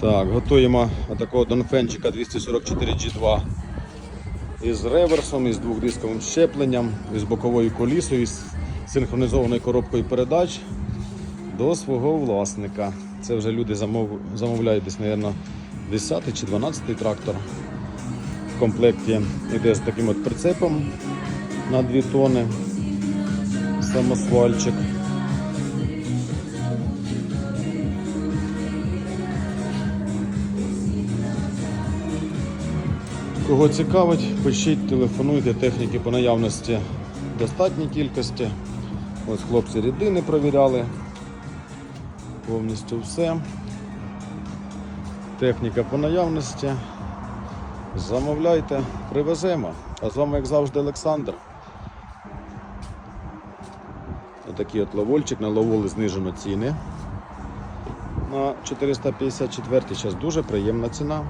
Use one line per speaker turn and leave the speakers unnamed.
Так, готуємо отакого Донфенчика 244 G2 із реверсом, із двохдисковим щепленням, із боковою колісою, із синхронізованою коробкою передач до свого власника. Це вже люди замов... замовляють десь, мабуть, 10 чи 12 трактор. В комплекті йде з таким от прицепом на 2 тони. Самосвальчик. Кого цікавить, пишіть, телефонуйте, техніки по наявності достатній кількості. Ось хлопці рідини провіряли. Повністю все. Техніка по наявності. Замовляйте, привеземо. А з вами, як завжди, Олександр. Отакий от ловольчик. На ловоли знижено ціни. На 454 зараз дуже приємна ціна.